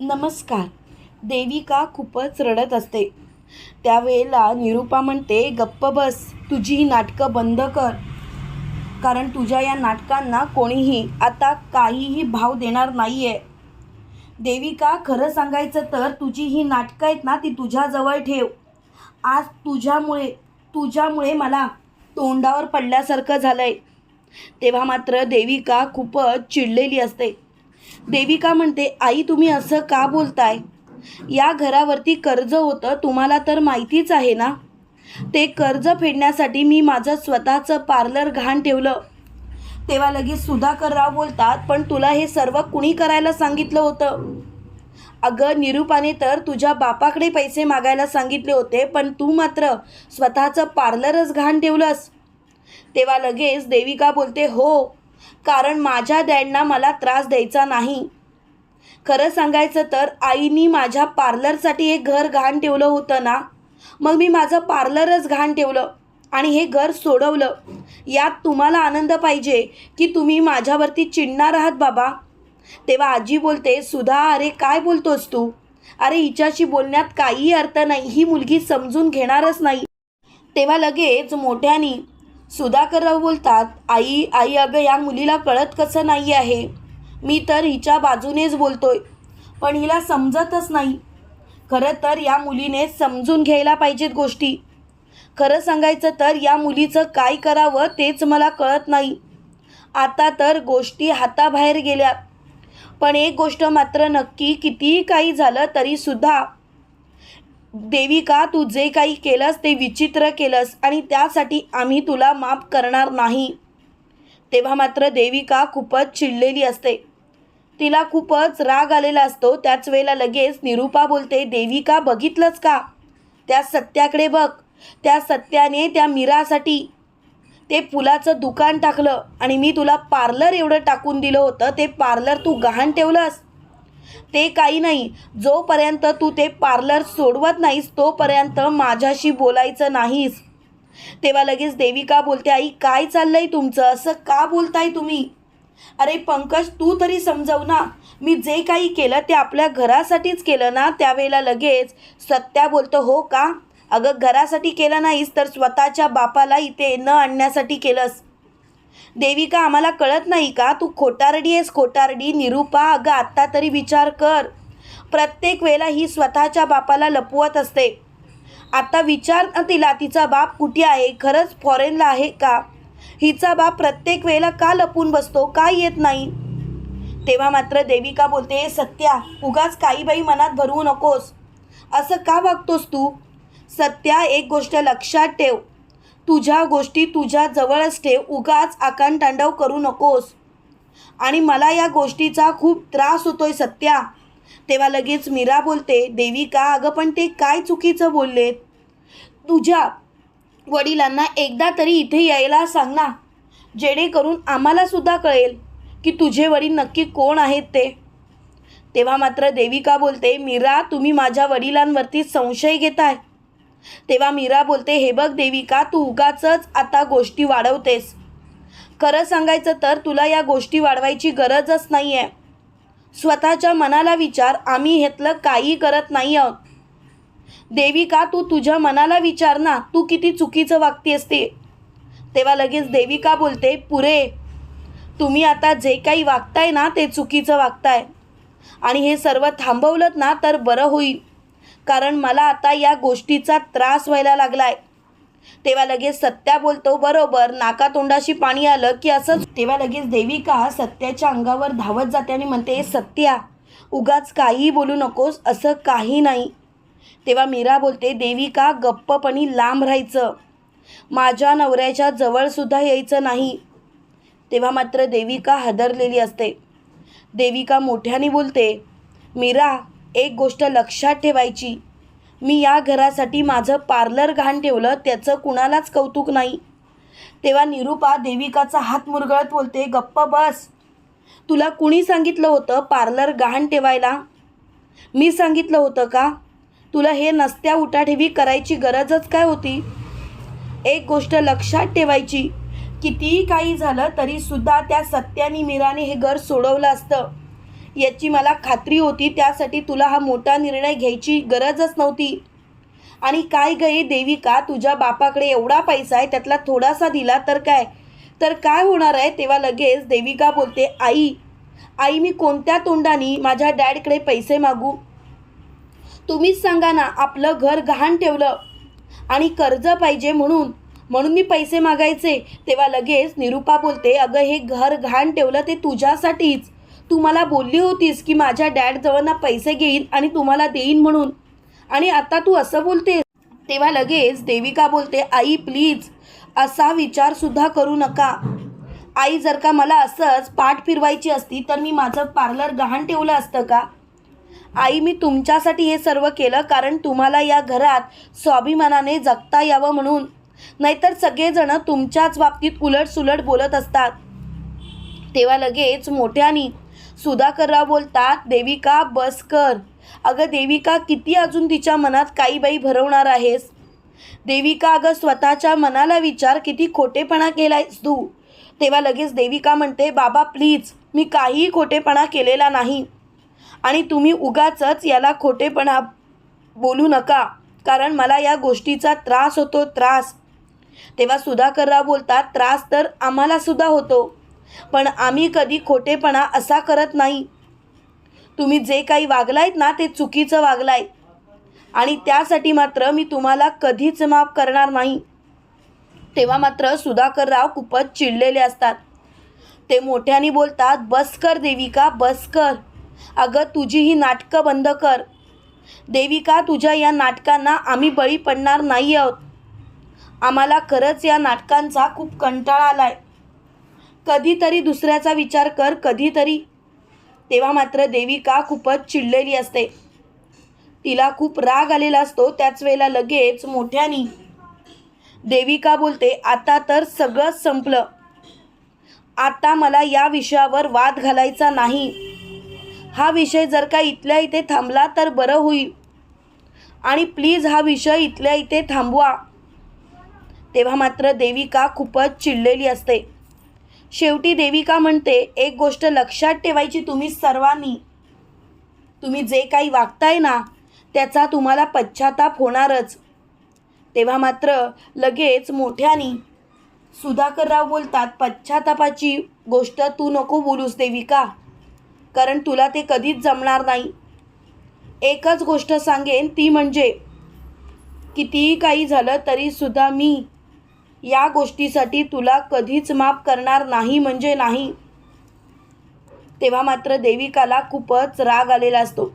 नमस्कार. देविका खूपच रडत असते. त्यावेळेला निरूपा म्हणते गप्प बस तुझी ही नाटकं बंद कर. कारण तुझ्या या नाटकांना कोणीही आता काहीही भाव देणार नाही आहे देविका खरं सांगायचं तर तुझी ही नाटकं आहेत ना ती तुझ्याजवळ ठेव. आज तुझ्यामुळे तुझ्यामुळे मला तोंडावर पडल्यासारखं झालं आहे तेव्हा मात्र देविका खूपच चिडलेली असते. देविका म्हणते आई तुम्ही असं का बोलताय? या घरावरती कर्ज होतं तुम्हाला तर माहितीच आहे ना? ते कर्ज फेडण्यासाठी मी माझं स्वतःचं पार्लर घाण ठेवलं. तेव्हा लगेच सुधाकरराव बोलतात पण तुला हे सर्व कुणी करायला सांगितलं होतं? अगं निरूपाने तर तुझ्या बापाकडे पैसे मागायला सांगितले होते पण तू मात्र स्वतःचं पार्लरच घाण ठेवलंस. तेव्हा लगेच देविका बोलते हो कारण माझ्या डॅडना मला त्रास द्यायचा नाही. खरं सांगायचं तर आईनी माझ्या पार्लरसाठी एक घर घाण ठेवलं होतं ना? मग मी माझं पार्लरच घाण ठेवलं आणि हे घर सोडवलं. यात तुम्हाला आनंद पाहिजे की तुम्ही माझ्यावरती चिडणार आहात बाबा. तेव्हा आजी बोलते सुधा अरे काय बोलतोस तू? अरे हिच्याशी बोलण्यात काही अर्थ नाही. ही मुलगी समजून घेणारच नाही. तेव्हा लगेच मोठ्यानी सुधाकरराव बोलतात आई आई अगं या मुलीला कळत कसं नाही आहे? मी तर हिच्या बाजूनेच बोलतोय पण हिला समजतच नाही. खरं तर या मुलीने समजून घ्यायला पाहिजेत गोष्टी. खरं सांगायचं तर या मुलीचं काय करावं तेच मला कळत नाही. आता तर गोष्टी हाताबाहेर गेल्या. पण एक गोष्ट मात्र नक्की कितीही काही झालं तरीसुद्धा देविका तू जे काही केलंस ते विचित्र केलंस आणि त्यासाठी आम्ही तुला माफ करणार नाही. तेव्हा मात्र देविका खूपच चिडलेली असते. तिला खूपच राग आलेला असतो. त्याच वेळेला लगेच निरूपा बोलते देविका बघितलंच का? त्या सत्याकडे बघ. त्या सत्याने त्या मीरासाठी ते फुलाचं दुकान टाकलं आणि मी तुला पार्लर एवढं टाकून दिलं होतं. ते पार्लर तू गहाण ठेवलंस. ते काही नाही. जोपर्यंत तू ते पार्लर सोडवत नाहीस तोपर्यंत माझ्याशी बोलायचं नाहीस. तेव्हा लगेच देविका बोलते आई काय चाललंय तुमचं? असं का बोलताय तुम्ही? अरे पंकज तू तरी समजव ना. मी जे काही केलं ते आपल्या घरासाठीच केलं ना. त्यावेळेला लगेच सत्या बोलतो हो का? अगं घरासाठी केलं नाहीस तर स्वतःच्या बापाला इथे न आणण्यासाठी केलंस. देविका आम्हाला कळत नाही का? तू खोटारडी आहेस खोटारडी. निरूपा अगं आत्ता तरी विचार कर. प्रत्येक वेळेला ही स्वतःच्या बापाला लपवत असते. आता विचार ना तिला तिचा बाप कुठे आहे? खरंच फॉरेनला आहे का? हिचा बाप प्रत्येक वेळेला का लपून बसतो? का येत नाही? तेव्हा मात्र देविका बोलते सत्या उगाच काही बाई मनात भरवू नकोस. असं का वागतोस तू? सत्या एक गोष्ट लक्षात ठेव. तुझ्या गोष्टी तुझ्या जवळच ठेव उगाच आकांतांडव करू नकोस. आणि मला या गोष्टीचा खूप त्रास होतोय सत्या. तेव्हा लगेच मीरा बोलते देविका अगं पण ते काय चुकीचं बोलले तुझ्या वडिलांना एकदा तरी इथे यायला सांग ना. जेणेकरून आम्हालासुद्धा कळेल की तुझे वडील नक्की कोण आहेत ते. तेव्हा मात्र देविका बोलते मीरा तुम्ही माझ्या वडिलांवरती संशय घेताय. तेव्हा मीरा बोलते हे बघ देविका तू उगाच आता गोष्टी वाढवतेस. खरं सांगायचं तर तुला या गोष्टी वाढवायची गरजच नाही आहे स्वतःच्या मनाला विचार आम्ही ह्यातलं काही करत नाही आहोत. देविका तू तुझ्या मनाला विचार ना तू किती चुकीचं वागती असते तेव्हा लगेच देविका बोलते पुरे तुम्ही आता जे काही वागताय ना ते चुकीचं वागताय. आणि हे सर्व थांबवलं ना तर बरं होईल. कारण मला आता या गोष्टीचा त्रास व्हायला लागलाय. तेव्हा लगेच सत्या बोलतो बरोबर नाकातोंडाशी पाणी आलं की असंच. तेव्हा लगेच देविका सत्याच्या अंगावर धावत जाते आणि म्हणते सत्या उगाच काहीही बोलू नकोस असं काही नाही. तेव्हा मीरा बोलते देविका गप्पपणी लांब राहायचं. माझ्या नवऱ्याच्या जवळसुद्धा यायचं नाही. तेव्हा मात्र देविका हादरलेली असते. देविका मोठ्याने बोलते मीरा एक गोष्ट लक्षात ठेवायची. मी या घरासाठी माझं पार्लर घाण ठेवलं त्याचं कुणालाच कौतुक नाही. तेव्हा निरूपा देविकाचा हात मुरगळत बोलते गप्प बस. तुला कुणी सांगितलं होतं पार्लर गहाण ठेवायला? मी सांगितलं होतं का? तुला हे नसत्या उठाठेवी करायची गरजच काय होती? एक गोष्ट लक्षात ठेवायची. कितीही काही झालं तरीसुद्धा त्या सत्यानी मीराने हे घर सोडवलं असतं. याची मला खात्री होती. त्यासाठी तुला हा मोठा निर्णय घ्यायची गरजच नव्हती. आणि काय गई देविका? तुझ्या बापाकडे एवढा पैसा आहे त्यातला थोडासा दिला तर काय? तर काय होणार आहे? तेव्हा लगेच देविका बोलते आई आई मी कोणत्या तोंडाने माझ्या डॅडकडे पैसे मागू? तुम्हीच सांगा ना आपलं घर गहाण ठेवलं. आणि कर्ज पाहिजे म्हणून म्हणून मी पैसे मागायचे. तेव्हा लगेच निरुपा बोलते अगं हे घर घाण ठेवलं ते तुझ्यासाठीच. तू मला बोलली होतीस की माझ्या डॅडजवळ ना पैसे घेईन आणि तुम्हाला देईन म्हणून. आणि आता तू असं बोलतेस? तेव्हा लगेच देविका बोलते आई प्लीज असा विचारसुद्धा करू नका. आई जर का मला असंच पाठ फिरवायची असती तर मी माझं पार्लर गहाण ठेवलं असतं का? आई मी तुमच्यासाठी हे सर्व केलं कारण तुम्हाला या घरात स्वाभिमानाने जगता यावं म्हणून. नाहीतर सगळेजण तुमच्याच बाबतीत उलटसुलट बोलत असतात. तेव्हा लगेच मोठ्यानी सुधाकरराव बोलतात देविका बस कर. अगं देविका किती अजून तिच्या मनात काही बाई भरवणार आहेस? देविका अगं स्वतःच्या मनाला विचार किती खोटेपणा केलायस तू. तेव्हा लगेच देविका म्हणते बाबा प्लीज मी काहीही खोटेपणा केलेला नाही आणि तुम्ही उगाचच याला खोटेपणा बोलू नका कारण मला या गोष्टीचा त्रास होतो त्रास. तेव्हा सुधाकरराव बोलतात त्रास तर आम्हाला सुद्धा होतो. पण आम्ही कधी खोटेपणा असा करत नाही. तुम्ही जे काही वागलायत ना ते चुकीचं वागलाय. आणि त्यासाठी मात्र मी तुम्हाला कधीच माफ करणार नाही. तेव्हा मात्र सुधाकरराव खूपच चिडलेले असतात. ते मोठ्याने बोलतात बस कर देविका बस कर अगं तुझी ही नाटकं बंद कर. देविका तुझ्या या नाटकांना आम्ही बळी पडणार नाही आहोत. आम्हाला खरंच या नाटकांचा खूप कंटाळा आला आहे कधीतरी दुसऱ्याचा विचार कर कधीतरी. तेव्हा मात्र देविका खूपच चिडलेली असते. तिला खूप राग आलेला असतो त्याच वेळेला लगेच मोठ्यानी. देविका बोलते आता तर सगळंच संपलं. आता मला या विषयावर वाद घालायचा नाही. हा विषय जर का इथल्या इथे थांबला तर बरं होईल. आणि प्लीज हा विषय इथल्या इथे थांबवा. तेव्हा मात्र देविका खूपच चिडलेली असते. शेवटी देविका म्हणते एक गोष्ट लक्षात ठेवायची तुम्ही सर्वांनी. तुम्ही जे काही वागताय ना त्याचा तुम्हाला पश्चाताप होणारच. तेव्हा मात्र लगेच मोठ्यानी सुधाकरराव बोलतात पश्चातापाची गोष्ट तू नको बोलूस देविका कारण तुला ते कधीच जमणार नाही. एकच गोष्ट सांगेन ती म्हणजे कितीही काही झालं तरीसुद्धा मी या गोष्टीसाठी तुला कधीच माफ करणार नाही म्हणजे नाही. तेव्हा मात्र देविकाला खूपच राग आलेला असतो.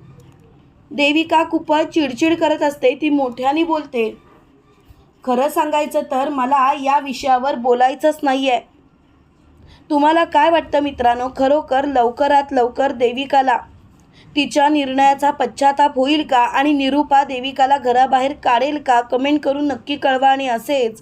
देविका खूपच चिडचिड करत असते ती मोठ्याने बोलते खरं सांगायचं तर मला या विषयावर बोलायचंच नाही आहे तुम्हाला काय वाटतं मित्रांनो? खरोखर लवकरात लवकर देविकाला तिच्या निर्णयाचा पश्चाताप होईल का? आणि निरूपा देविकाला घराबाहेर काढेल का? कमेंट करून नक्की कळवा आणि असेच